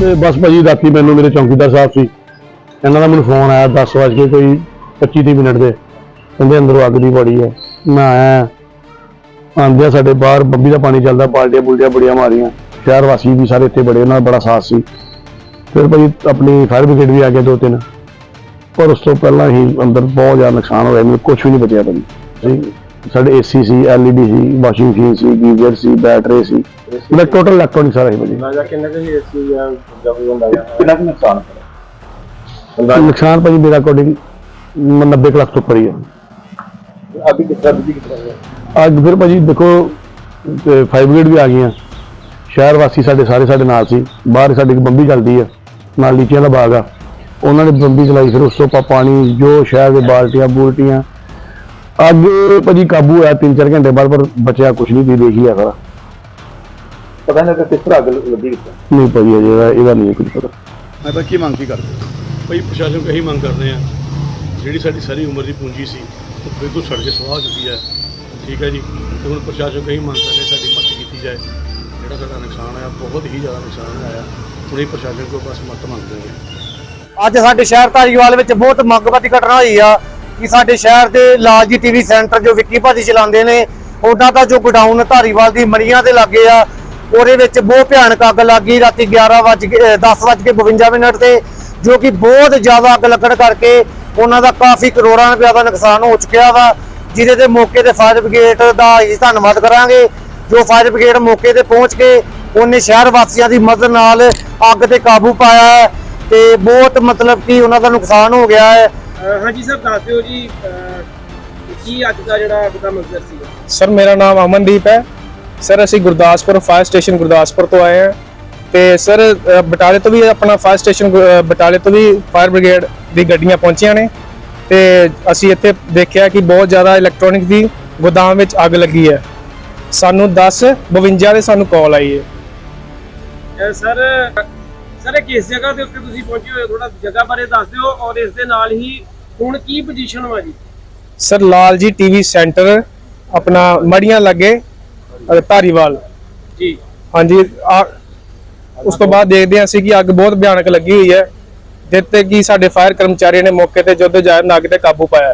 ਤੇ ਬਸ ਭਾਜੀ ਰਾਤੀ ਮੈਨੂੰ ਮੇਰੇ ਚੌਕੀਦਾਰ ਸਾਹਿਬ ਸੀ। ਇਹਨਾਂ ਦਾ ਮੈਨੂੰ ਫੋਨ ਆਇਆ 10 ਵਜੇ ਕੇ ਕੋਈ 25 ਤੀਹ ਮਿੰਟ ਦੇ। ਕਹਿੰਦੇ ਅੰਦਰੋਂ ਅੱਗ ਦੀ ਬੜੀ ਹੈ ਮੈਂ ਆਇਆ। ਆਂਦਿਆ ਸਾਡੇ ਬਾਹਰ ਬੱਬੀ ਦਾ ਪਾਣੀ ਚੱਲਦਾ, ਬਾਲਟੀਆਂ ਬੁਲਟੀਆਂ ਬੜੀਆਂ ਮਾਰੀਆਂ। ਸ਼ਹਿਰ ਵਾਸੀ ਵੀ ਸਾਰੇ ਇੱਥੇ ਬੜੇ, ਉਹਨਾਂ ਦਾ ਬੜਾ ਸਾਥ ਸੀ। ਫਿਰ ਭਾਜੀ ਆਪਣੀ ਫਾਇਰ ਬ੍ਰਿਗੇਡ ਵੀ ਆ ਗਿਆ ਦੋ ਤਿੰਨ ਪਰ ਉਸ ਤੋਂ ਪਹਿਲਾਂ ਹੀ ਅੰਦਰ ਬਹੁਤ ਜ਼ਿਆਦਾ ਨੁਕਸਾਨ ਹੋਇਆ, ਮੈਨੂੰ ਕੁਝ ਵੀ ਨਹੀਂ ਬਚਿਆ ਭਾਜੀ। ਜੀ ਸਾਡੇ ਏਸੀ ਸੀ ਐਲਈਡੀ ਸੀ ਵਾਸ਼ਿੰਗ ਮਸ਼ੀਨ ਸੀ ਗੀਜ਼ਰ ਸੀ ਬੈਟਰੀ ਸੀ। ਮਤਲਬ ਟੋਟਲ ਇਲੈਕਟ੍ਰੋਨਿਕ ਸਾਰਾ ਹੀ ਭਾਜੀ। ਅੰਦਾਜ਼ਾ ਕਿੰਨੇ ਕੁ ਏਸੀ ਜਾਂ ਜਬ ਅੰਦਾਜ਼ਾ ਕਿੰਨਾ ਕੁ ਨੁਕਸਾਨ ਹੋਇਆ? ਨੁਕਸਾਨ ਭਾਜੀ ਮੇਰਾ ਅਕੋਰਡਿੰਗ 90 ਲੱਖ ਤੋਂ ਉੱਪਰ ਹੀ ਹੈ ਅਭੀ ਕਿਸ ਤਰ੍ਹਾਂ ਦੀ ਕਿਸ ਤਰ੍ਹਾਂ ਅੱਜ ਫਿਰ ਭਾਜੀ ਦੇਖੋ ਫਾਈਵ ਬ੍ਰਿਗੇਡ ਵੀ ਆ ਗਈਆਂ। ਸ਼ਹਿਰ ਵਾਸੀ ਸਾਡੇ ਸਾਰੇ ਸਾਡੇ ਨਾਲ ਸੀ। ਬਾਹਰ ਸਾਡੀ ਇੱਕ ਬੰਬੀ ਚੱਲਦੀ ਆ ਨਾਲ ਲੀਚੀਆਂ ਦਾ ਬਾਗ ਆ। ਉਹਨਾਂ ਨੇ ਬੰਬੀ ਚਲਾਈ ਫਿਰ ਉਸ ਤੋਂ ਪਾ ਪਾਣੀ ਜੋ ਸ਼ਹਿਰ ਦੇ ਬਾਲਟੀਆਂ ਬੂਲਟੀਆਂ ਅੱਗ ਭਾਜੀ ਕਾਬੂ ਹੋਇਆ 3-4 ਘੰਟੇ ਬਾਅਦ ਪਰ ਬਚਿਆ ਕੁਝ ਨਹੀਂ ਦੀ ਦੇਖੀ ਆ ਸਾਰਾ। ਪਤਾ ਨਹੀਂ ਕਿ ਕਿਸ ਤਰ੍ਹਾਂ ਅੱਗ ਲੱਗੀ ਨਹੀਂ ਭਾਜੀ ਅਜੇ ਇਹਦਾ ਇਹਦਾ ਨਹੀਂ ਕੁਝ ਪਤਾ। ਮੈਂ ਤਾਂ ਕੀ ਮੰਗ ਕੀ ਕਰਦੇ? ਭਾਈ ਪ੍ਰਸ਼ਾਸਨ ਇਹੀ ਮੰਗ ਕਰਦੇ ਆ ਜਿਹੜੀ ਸਾਡੀ ਸਾਰੀ ਉਮਰ ਦੀ ਪੂੰਜੀ ਸੀ ਉਹ ਬਿਲਕੁਲ ਸੜ ਕੇ ਸਵਾਹ ਹੋ ਚੁੱਕੀ ਹੈ। ਠੀਕ ਹੈ ਜੀ? ਤੇ ਹੁਣ ਪ੍ਰਸ਼ਾਸਨ ਤੋਂ ਇਹੀ ਮੰਗ ਕਰਦੇ ਸਾਡੀ ਮਦਦ ਕੀਤੀ ਜਾਏ। ਜਿਹੜਾ ਸਾਡਾ ਨੁਕਸਾਨ ਹੋਇਆ ਬਹੁਤ ਹੀ ਜ਼ਿਆਦਾ ਨੁਕਸਾਨ ਹੋਇਆ। ਹੁਣ ਇਹ ਪ੍ਰਸ਼ਾਸਨ ਕੋਲ ਬਸ ਮਦਦ ਮੰਗਦੇ ਹਾਂ। ਅੱਜ ਸਾਡੇ ਸ਼ਹਿਰ ਧਾਰੀਵਾਲ ਵਿੱਚ ਬਹੁਤ ਮੰਗਵਤੀ ਘਟਨਾ ਹੋਈ ਆ। ਕਿ ਸਾਡੇ ਸ਼ਹਿਰ ਦੇ ਲਾਲਜੀ ਟੀਵੀ ਸੈਂਟਰ ਜੋ ਵਿੱਕੀ ਭਾਜੀ ਚਲਾਉਂਦੇ ਨੇ, ਉਹਨਾਂ ਦਾ ਜੋ ਗੋਡਾਊਨ ਧਾਰੀਵਾਲ ਦੀ ਮੜੀਆਂ ਦੇ ਲੱਗੇ ਆ, ਉਹਦੇ ਵਿੱਚ ਬਹੁਤ ਭਿਆਨਕ ਅੱਗ ਲੱਗੀ ਰਾਤੀ 11 ਵਜ ਕੇ 10 ਵਜ ਕੇ 52 ਮਿੰਟ ਤੇ, ਜੋ ਕਿ ਬਹੁਤ ਜ਼ਿਆਦਾ ਅੱਗ ਲੱਗਣ ਕਰਕੇ ਉਹਨਾਂ ਦਾ ਕਾਫੀ ਕਰੋੜਾਂ ਰੁਪਏ ਦਾ ਨੁਕਸਾਨ ਹੋ ਚੁੱਕਿਆ ਵਾ, ਜਿਹਦੇ ਤੇ ਮੌਕੇ ਤੇ ਫਾਇਰ ਬ੍ਰਿਗੇਡ ਦਾ ਅਸੀਂ ਧੰਨਵਾਦ ਕਰਾਂਗੇ। ਜੋ ਫਾਇਰ ਬ੍ਰਿਗੇਡ ਮੌਕੇ ਤੇ ਪਹੁੰਚ ਕੇ ਉਹਨੇ ਸ਼ਹਿਰ ਵਾਸੀਆਂ ਦੀ ਮਦਦ ਨਾਲ ਅੱਗ ਤੇ ਕਾਬੂ ਪਾਇਆ ਹੈ ਤੇ ਬਹੁਤ ਮਤਲਬ ਕਿ ਉਹਨਾਂ ਦਾ ਨੁਕਸਾਨ ਹੋ ਗਿਆ ਹੈ। ਹਾਂਜੀ ਸਰ ਦੱਸ ਦਿਓ ਜੀ ਕੀ ਅੱਜ ਦਾ ਜਿਹੜਾ ਅੱਜ ਦਾ ਮੰਜ਼ਰ ਸੀ ਸਰ ਮੇਰਾ ਨਾਮ ਅਮਨਦੀਪ ਹੈ। ਸਰ ਅਸੀਂ ਗੁਰਦਾਸਪੁਰ ਫਾਇਰ ਸਟੇਸ਼ਨ ਗੁਰਦਾਸਪੁਰ ਤੋਂ ਆਏ ਹਾਂ ਤੇ ਸਰ ਬਟਾਲੇ ਤੋਂ ਵੀ ਆਪਣਾ ਫਾਇਰ ਸਟੇਸ਼ਨ ਬਟਾਲੇ ਤੋਂ ਵੀ ਫਾਇਰ ਬ੍ਰਿਗੇਡ ਦੀ ਗੱਡੀਆਂ ਪਹੁੰਚੀਆਂ ਨੇ ਤੇ ਅਸੀਂ ਇੱਥੇ ਦੇਖਿਆ ਕਿ ਬਹੁਤ ਜ਼ਿਆਦਾ ਇਲੈਕਟ੍ਰੋਨਿਕ ਦੀ ਗੋਦਾਮ ਵਿੱਚ ਅੱਗ ਲੱਗੀ ਹੈ। ਸਾਨੂੰ 10 52 ਦੇ ਸਾਨੂੰ ਕਾਲ ਆਈ ਹੈ। ਸਰ ਸਰ ਕਿਸ ਜਗ੍ਹਾ ਦੇ ਉੱਤੇ ਤੁਸੀਂ ਪਹੁੰਚੇ ਹੋਏ ਥੋੜਾ ਜਗ੍ਹਾ ਬਾਰੇ ਦੱਸ ਦਿਓ ਔਰ ਇਸ ਦੇ ਨਾਲ ਹੀ ਹੁਣ ਕੀ ਪੋਜੀਸ਼ਨ ਵਾ ਜੀ? Sir Lal ji TV centre ਆਪਣਾ ਮੜੀਆਂ ਲੱਗੇ ਧਾਰੀਵਾਲ। ਜੀ। ਹਾਂਜੀ ਉਸ ਤੋਂ ਬਾਅਦ ਦੇਖਦੇ ਹਾਂ ਅਸੀਂ ਕਿ ਅੱਗ ਬਹੁਤ ਭਿਆਨਕ ਲੱਗੀ ਹੋਈ ਹੈ। ਜਿੱਤੇ ਕਿ ਸਾਡੇ ਫਾਇਰ ਕਰਮਚਾਰੀਆਂ ਨੇ ਮੌਕੇ ਤੇ ਜਦੋਂ ਜਾਇਰ ਅੱਗ ਤੇ ਕਾਬੂ ਪਾਇਆ।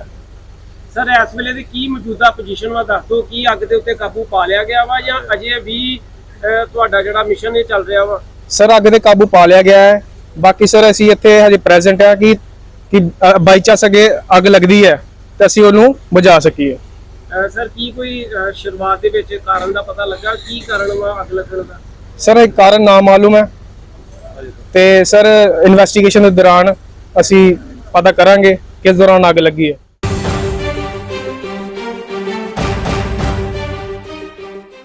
ਸਰ ਇਸ ਵੇਲੇ ਦੀ ਕੀ ਮੌਜੂਦਾ ਪੋਜੀਸ਼ਨ ਵਾ? ਦੱਸ ਦਿਓ ਕੀ ਅੱਗ ਦੇ ਉੱਤੇ ਕਾਬੂ ਪਾ ਲਿਆ ਗਿਆ ਵਾ ਜਾਂ ਅਜੇ ਵੀ ਤੁਹਾਡਾ ਜਿਹੜਾ ਮਿਸ਼ਨ ਇਹ ਚੱਲ ਰਿਹਾ ਵਾ? ਸਰ ਅੱਗ ਤੇ ਕਾਬੂ ਪਾ ਲਿਆ ਗਿਆ ਹੈ। ਬਾਕੀ ਸਰ ਅਸੀਂ ਇੱਥੇ ਹਜੇ ਪ੍ਰੈਜ਼ੈਂਟ ਹੈ ਕਿ ਕਿ ਬਾਈ ਚਾਂਸ ਅਗੇ ਅੱਗ ਲੱਗਦੀ ਹੈ ਤਾਂ ਅਸੀਂ ਉਹਨੂੰ ਬੁਝਾ ਸਕੀਏ। ਸਰ ਕੀ ਕੋਈ ਸ਼ੁਰੂਆਤ ਦੇ ਵਿੱਚ ਕਾਰਨ ਦਾ ਪਤਾ ਲੱਗਾ? ਕੀ ਕਾਰਨ ਵਾ ਅੱਗ ਲੱਗਣ ਦਾ? ਸਰ ਇਹ ਕਾਰਨ ਨਾ ਮਾਲੂਮ ਹੈ। ਤੇ ਸਰ ਇਨਵੈਸਟੀਗੇਸ਼ਨ ਦੇ ਦੌਰਾਨ ਅਸੀਂ ਪਤਾ ਕਰਾਂਗੇ ਕਿਸ ਦੌਰਾਨ ਅੱਗ ਲੱਗੀ ਹੈ।